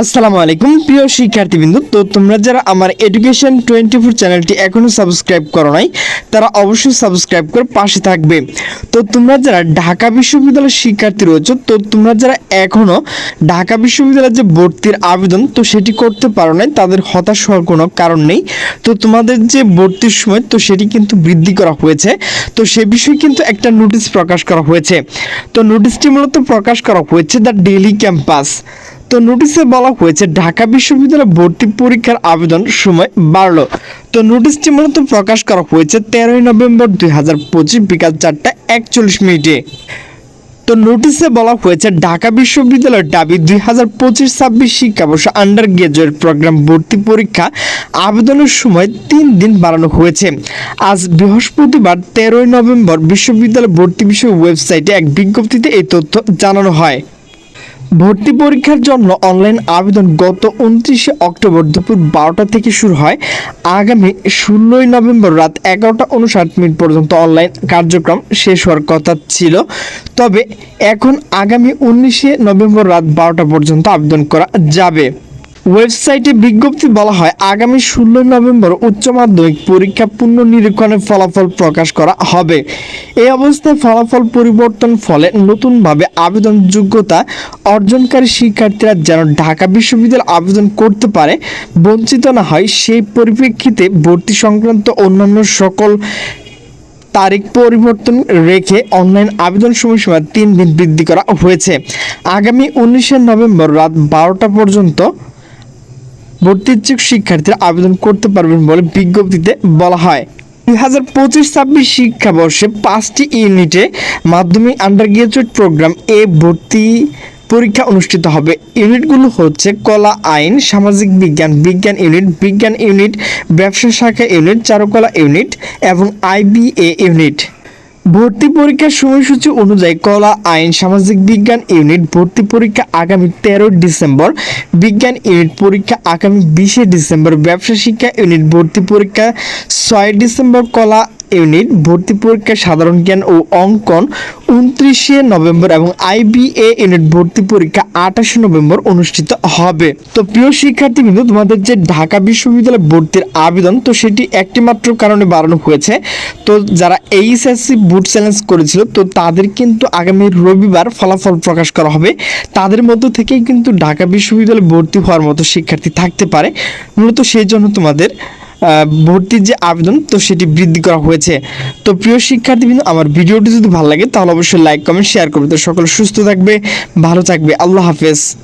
আসসালামু আলাইকুম, প্রিয় শিক্ষার্থীবৃন্দ। তো তোমরা যারা আমার এডুকেশন টোয়েন্টি ফোর চ্যানেলটি এখনও সাবস্ক্রাইব করো নাই, তারা অবশ্যই সাবস্ক্রাইব করে পাশে থাকবে। তো তোমরা যারা ঢাকা বিশ্ববিদ্যালয়ের শিক্ষার্থী রয়েছে, তো তোমরা যারা এখনও ঢাকা বিশ্ববিদ্যালয়ের যে ভর্তির আবেদন, তো সেটি করতে পারো নাই, তাদের হতাশ হওয়ার কোনো কারণ নেই। তো তোমাদের যে ভর্তির সময়, তো সেটি কিন্তু বৃদ্ধি করা হয়েছে। তো সে বিষয়ে কিন্তু একটা নোটিশ প্রকাশ করা হয়েছে। তো নোটিশটি মূলত প্রকাশ করা হয়েছে দ্য ডেলি ক্যাম্পাস। তো নোটিশে বলা হয়েছে, ঢাকা বিশ্ববিদ্যালয় ভর্তি পরীক্ষার আবেদন সময় বাড়লো। তো নোটিশটি মূলত প্রকাশ করা হয়েছে তেরোই নভেম্বর দুই হাজার পঁচিশ বিকাল চারটা একচল্লিশ মিনিটে। তো নোটিশে বলা হয়েছে, ঢাকা বিশ্ববিদ্যালয়ের দাবি দুই হাজার পঁচিশ ছাব্বিশ শিক্ষাবর্ষ আন্ডার গ্রাজুয়েট প্রোগ্রাম ভর্তি পরীক্ষা আবেদনের সময় তিন দিন বাড়ানো হয়েছে। আজ বৃহস্পতিবার তেরোই নভেম্বর বিশ্ববিদ্যালয় ভর্তি বিষয় ওয়েবসাইটে এক বিজ্ঞপ্তিতে এই তথ্য জানানো হয়। ভর্তি পরীক্ষার জন্য অনলাইন আবেদন গত উনত্রিশে অক্টোবর দুপুর বারোটা থেকে শুরু হয়। আগামী ষোলোই নভেম্বর রাত এগারোটা উনষাট মিনিট পর্যন্ত অনলাইন কার্যক্রম শেষ হওয়ার কথা ছিল। তবে এখন আগামী উনিশে নভেম্বর রাত বারোটা পর্যন্ত আবেদন করা যাবে। ওয়েবসাইটে বিজ্ঞপ্তি বলা হয়, আগামী ষোলোই নভেম্বর উচ্চ মাধ্যমিক পরীক্ষা পুনর্নিরীক্ষণের ফলাফল প্রকাশ করা হবে। এই অবস্থায় ফলাফল পরিবর্তন ফলে নতুনভাবে আবেদন যোগ্যতা অর্জনকারী শিক্ষার্থীরা যেন ঢাকা বিশ্ববিদ্যালয়ে আবেদন করতে পারে, বঞ্চিত না হয়, সেই পরিপ্রেক্ষিতে ভর্তি সংক্রান্ত অন্যান্য সকল তারিখ পরিবর্তন রেখে অনলাইন আবেদন সময়সীমা তিন দিন বৃদ্ধি করা হয়েছে। আগামী উনিশে নভেম্বর রাত বারোটা পর্যন্ত ভর্তি ইচ্ছুক শিক্ষার্থীরা আবেদন করতে পারবেন বলে বিজ্ঞপ্তিতে বলা হয়। দুই হাজার পঁচিশ ছাব্বিশ শিক্ষাবর্ষে পাঁচটি ইউনিটে মাধ্যমিক আন্ডার গ্রাজুয়েট প্রোগ্রাম এ ভর্তি পরীক্ষা অনুষ্ঠিত হবে। ইউনিটগুলো হচ্ছে কলা, আইন, সামাজিক বিজ্ঞান বিজ্ঞান ইউনিট বিজ্ঞান ইউনিট, ব্যবসা শাখা ইউনিট, চারুকলা ইউনিট এবং আইবিএ ইউনিট। ভর্তি পরীক্ষার সময়সূচি অনুযায়ী কলা, আইন, সামাজিক বিজ্ঞান ইউনিট ভর্তি পরীক্ষা আগামী তেরো ডিসেম্বর, বিজ্ঞান ইউনিট পরীক্ষা আগামী বিশে ডিসেম্বর, ব্যবসা শিক্ষা ইউনিট ভর্তি পরীক্ষা ছয় ডিসেম্বর, কলা ইউনিট, ভর্তি পরীক্ষা, সাধারণ জ্ঞান ও অঙ্কন উনত্রিশে নভেম্বর এবং আইবিএ ইউনিট ভর্তি পরীক্ষা আঠাশে নভেম্বর অনুষ্ঠিত হবে। তো প্রিয় শিক্ষার্থী কিন্তু তোমাদের যে ঢাকা বিশ্ববিদ্যালয় ভর্তির আবেদন, তো সেটি একটি মাত্র কারণে বাড়ানো হয়েছে। তো যারা এইচএসসি বুট চ্যালেঞ্জ করেছিল, তো তাদের কিন্তু আগামী রবিবার ফলাফল প্রকাশ করা হবে। তাদের মধ্য থেকেই কিন্তু ঢাকা বিশ্ববিদ্যালয়ে ভর্তি হওয়ার মতো শিক্ষার্থী থাকতে পারে। মূলত সেই জন্য তোমাদের ভর্তির যে আবেদন, তো সেটি বৃদ্ধি করা হয়েছে। তো প্রিয় শিক্ষার্থীবৃন্দ, আমার ভিডিওটি যদি ভালো লাগে, তাহলে অবশ্যই লাইক কমেন্ট শেয়ার করবে। তো সকলে সুস্থ থাকবে, ভালো থাকবে। আল্লাহ হাফেজ।